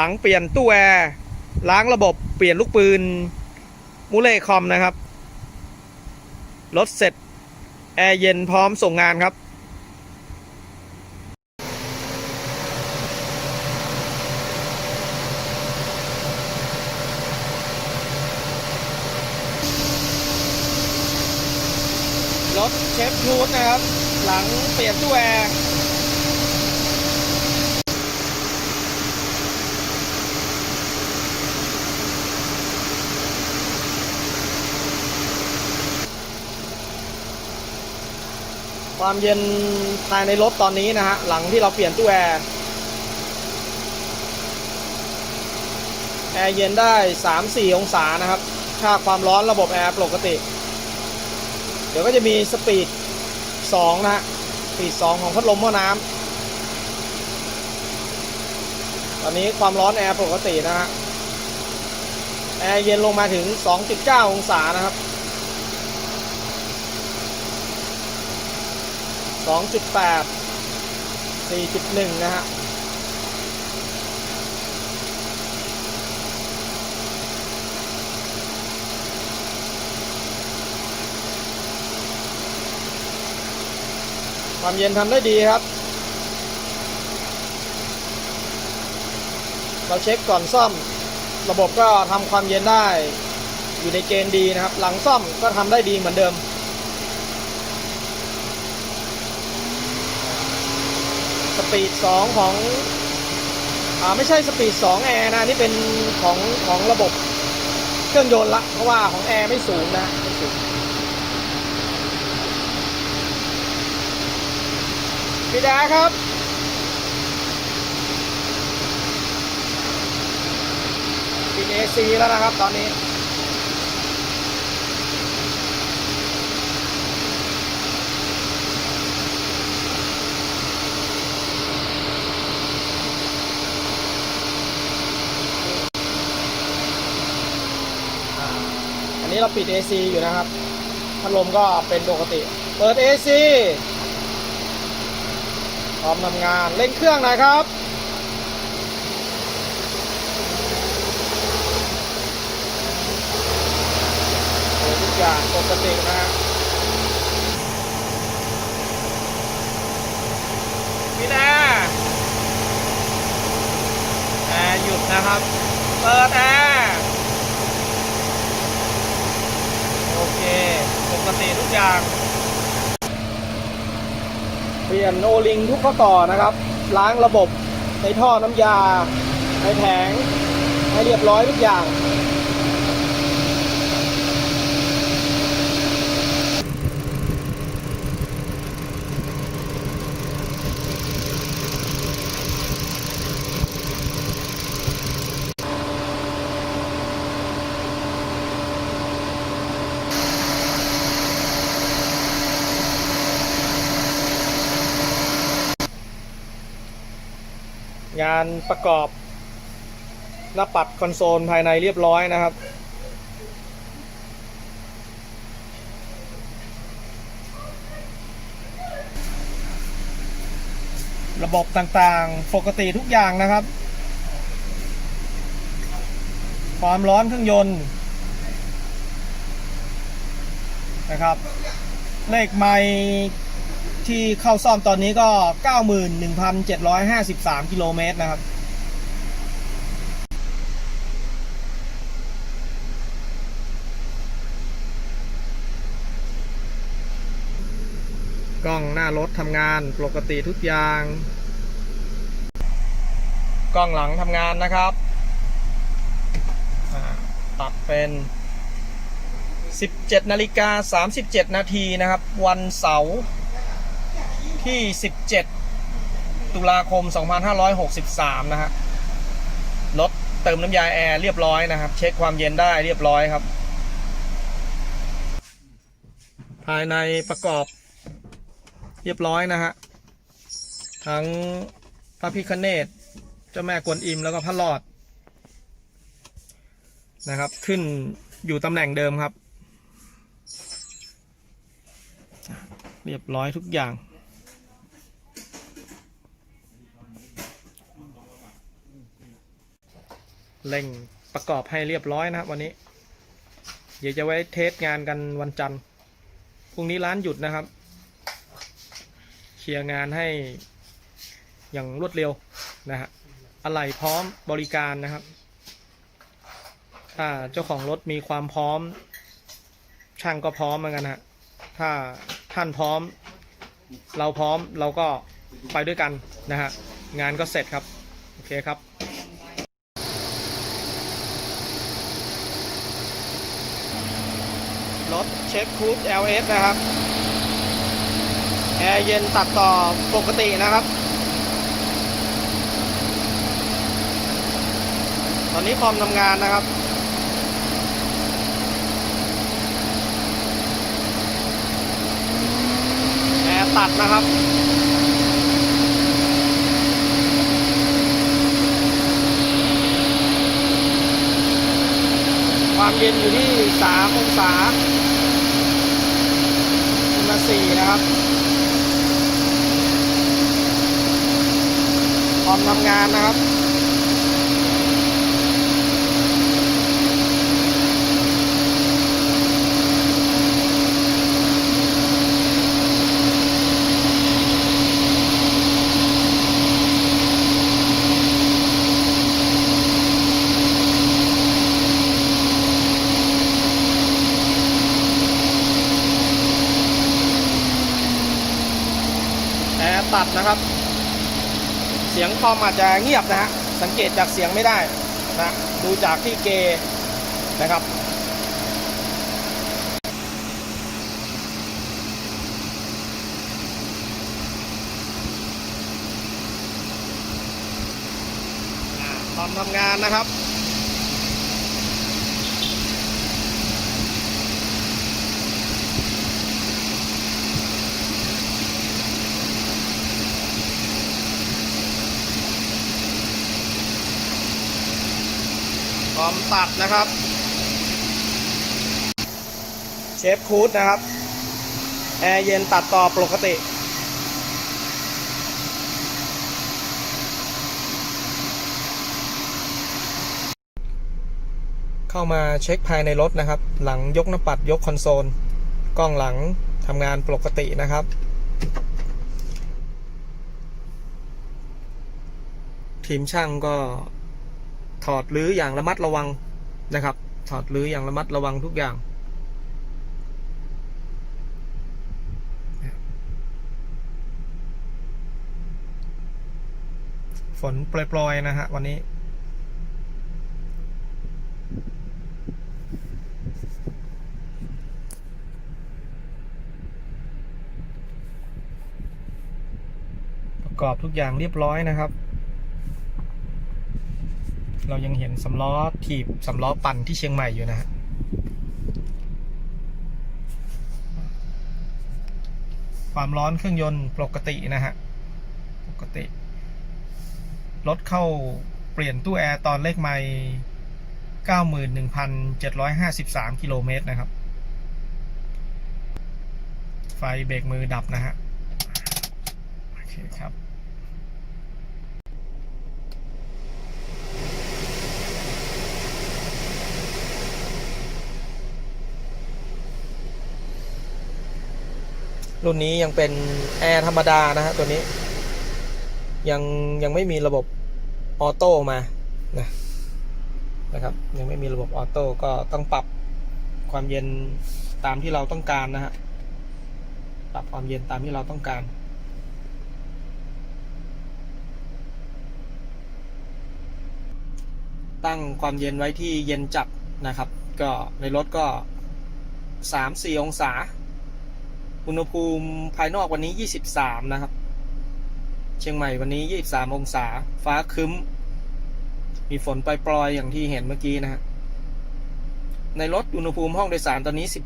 หลังเปลี่ยนตู้แอร์ล้างระบบเปลี่ยนลูกปืนมูเล่คอมนะครับ รถเสร็จ แอร์เย็นพร้อมส่งงานครับ รถเชฟทูดนะครับ หลังเปลี่ยนตู้แอร์ ความเย็นภายในรถตอนนี้นะฮะ หลังที่เราเปลี่ยนตู้แอร์แอร์เย็นได้ 3-4 องศานะครับ ค่าความร้อนระบบแอร์ปกติ เดี๋ยวก็จะมีสปีด 2 นะฮะสปีด 2 ของพัดลมหม้อน้ำตอนนี้ความร้อนแอร์ปกตินะฮะ แอร์เย็นลงมาถึง 2.9 องศานะครับ 2.8 4.1 นะฮะความเย็นทำได้ดีครับ เราเช็คก่อนซ่อม ระบบก็ทำความเย็นได้ อยู่ในเกณฑ์ดีนะครับ หลังซ่อมก็ทำได้ดีเหมือนเดิม สปีด2ของอ่าไม่ใช่สปีด2แอร์นะนี่เป็นของของระบบเครื่องยนต์ละเพราะว่าของแอร์ไม่สูงนะไม่สูงพี่ดาครับปิดเอซีแล้วนะครับตอนนี้ นี้เราปิด AC อยู่นะครับพัดลมก็เป็นปกติ เปิด AC พร้อมทำงานเร่งเครื่องหน่อยครับ ทุกอย่างปกตินะฮะพี่นาแอร์หยุดนะครับ เปิดแอร์โอเค ปกติทุก อย่าง เปลี่ยนโอลิงทุกข้อต่อนะครับ ล้างระบบในท่อน้ำยาในแผงให้เรียบร้อยทุกอย่าง งานประกอบหน้าปัดคอนโซลภายในเรียบร้อยนะครับ ระบบต่างๆ ปกติทุกอย่างนะครับ ความร้อนเครื่องยนต์นะครับ เลขไมค์ ที่เข้าซ่อมตอนนี้ก็ 91,753 กิโลเมตรนะครับกล้องหน้ารถทำงานปกติทุกอย่าง กล้องหลังทำงานนะครับ ตัดเป็น 17 นาฬิกา 37 นาทีนะครับ วันเสาร์ ที่ 17 ตุลาคม 2563 นะฮะรถเติมน้ำยาแอร์เรียบร้อยนะครับ เช็คความเย็นได้เรียบร้อยครับ ภายในประกอบเรียบร้อยนะฮะ ทั้งพระพิคเนตเจ้าแม่กวนอิมแล้วก็พระหลอด นะครับ ขึ้นอยู่ตำแหน่งเดิมครับ เรียบร้อยทุกอย่าง เร่งประกอบให้เรียบร้อยนะครับวันนี้ เดี๋ยวจะไว้เทสงานกันวันจันทร์พรุ่งนี้ร้านหยุดนะครับ เคลียร์งานให้อย่างรวดเร็วนะฮะอะไหล่พร้อมบริการนะครับ ถ้าเจ้าของรถมีความพร้อม ช่างก็พร้อมเหมือนกันฮะถ้าท่านพร้อม เราพร้อมเราก็ไปด้วยกันนะฮะงานก็เสร็จครับ โอเคครับ รถเช็คคูด LS นะครับ แอร์เย็นตัดต่อปกตินะครับ ตอนนี้คอมทำงานนะครับแอร์ตัดนะครับความเย็นอยู่ที่ 3 องศา 4 นะครับ พร้อมทำงานนะครับ ตัดนะครับ เสียงคอมอาจจะเงียบนะฮะสังเกตจากเสียงไม่ได้นะดูจากที่เกนะครับคอมทำงานนะครับ พร้อมตัดนะครับ เชฟคูดนะครับ แอร์เย็นตัดต่อปกติเข้ามาเช็คภายในรถนะครับ หลังยกหน้าปัดยกคอนโซล กล้องหลังทำงานปกตินะครับ ทีมช่างก็ ถอดรื้ออย่างระมัดระวังนะครับ ถอดรื้ออย่างระมัดระวังทุกอย่าง ฝนโปรยๆนะฮะวันนี้ประกอบทุกอย่างเรียบร้อยนะครับ เรายังเห็นสำล้อถีบสำล้อปั่นที่เชียงใหม่อยู่นะฮะความร้อนเครื่องยนต์ปกตินะฮะ ปกติ รถเข้าเปลี่ยนตู้แอร์ตอนเลขไม่91,753 กิโลเมตรนะครับ ไฟเบรกมือดับนะฮะ โอเคครับ รุ่นนี้ยังเป็นแอร์ธรรมดานะฮะตัวนี้ ยังยังไม่มีระบบออโต้มานะนะครับ ยังไม่มีระบบออโต้ก็ต้องปรับความเย็นตามที่เราต้องการนะฮะปรับความเย็นตามที่เราต้องการตั้งความเย็นไว้ที่เย็นจัดนะครับ ก็ในรถก็สามสี่องศา อุณหภูมิภายนอกวันนี้ 23 นะครับ เชียงใหม่วันนี้ 23 องศา ฟ้าคึ้ม มีฝนปล่อยๆอย่างที่เห็นเมื่อกี้นะฮะ ในรถอุณหภูมิห้องโดยสารตอนนี้ 17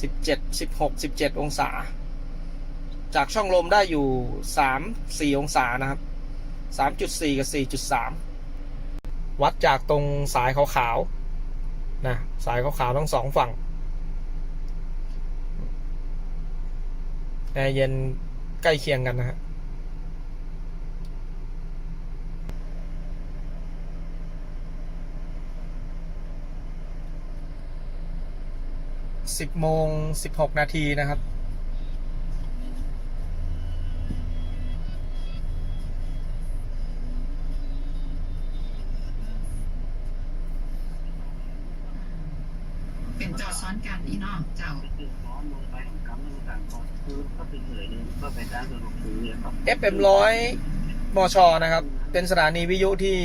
17 16 17 องศา จากช่องลมได้อยู่ 3 4 องศานะครับ 3.4 กับ 4.3 วัดจากตรงสายขาวๆนะ สายขาวๆทั้งสองฝั่ง แอร์เย็นใกล้เคียงกันนะฮะสิบโมงสิบหกนาทีนะครับ เป็นเจอซ้อนกันนี่เนาะเจ้าคือพร้อมลงไปของกำลังต่างก็คือก็เป็นเหนื่อยนึงก็ไปด้อยมชนะครับ เป็นสถานีวิทยุที่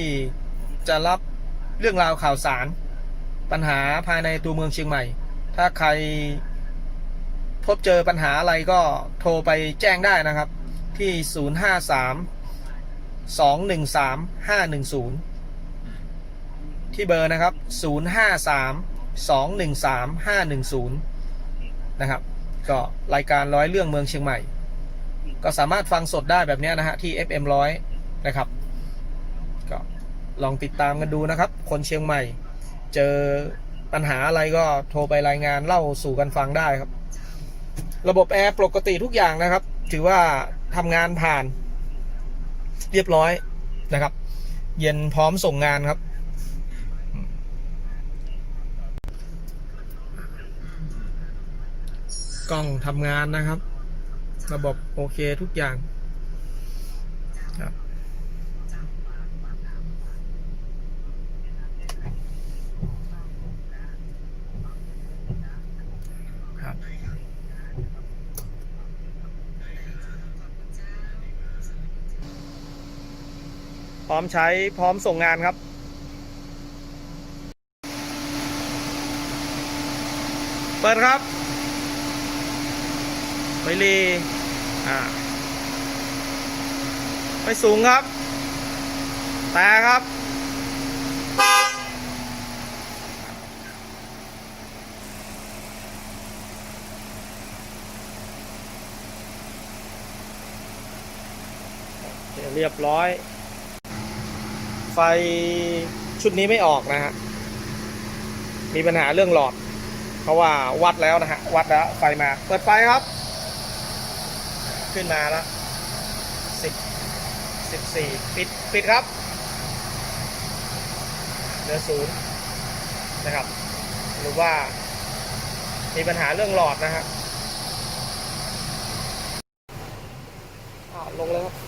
จะรับเรื่องราวข่าวสาร ปัญหาภายในตัวเมืองเชียงใหม่ ถ้าใครพบเจอปัญหาอะไรก็โทรไปแจ้งได้นะครับ ที่ 053 213 510 ที่เบอร์นะครับ 0 5 3 510 นะครับ ก็รายการร้อยเรื่องเมืองเชียงใหม่ ก็สามารถฟังสดได้แบบนี้นะฮะ ที่ FM 100นะครับ ก็ลองติดตามกันดูนะครับ คนเชียงใหม่ เจอปัญหาอะไรก็โทรไปรายงานเล่าสู่กันฟังได้ครับ ระบบแอร์ปกติทุกอย่างนะครับ ถือว่าทำงานผ่าน เรียบร้อยนะครับ เย็นพร้อมส่งงานครับ กล้องทำงานนะครับ ระบบโอเคทุกอย่างครับครับพร้อมใช้พร้อมส่งงานครับเปิดครับ ไปรีอ่าไปสูงครับ แต่ครับ เรียบร้อย ไฟชุดนี้ไม่ออกนะฮะ มีปัญหาเรื่องหลอด เพราะว่าวัดแล้วนะฮะ วัดแล้วไฟมา เปิดไฟครับ ขึ้นมาแล้วสิบสิบสี่ปิดปิดครับเหลือศูนย์นะครับ หรือว่ามีปัญหาเรื่องหลอดนะฮะลงเลยครับ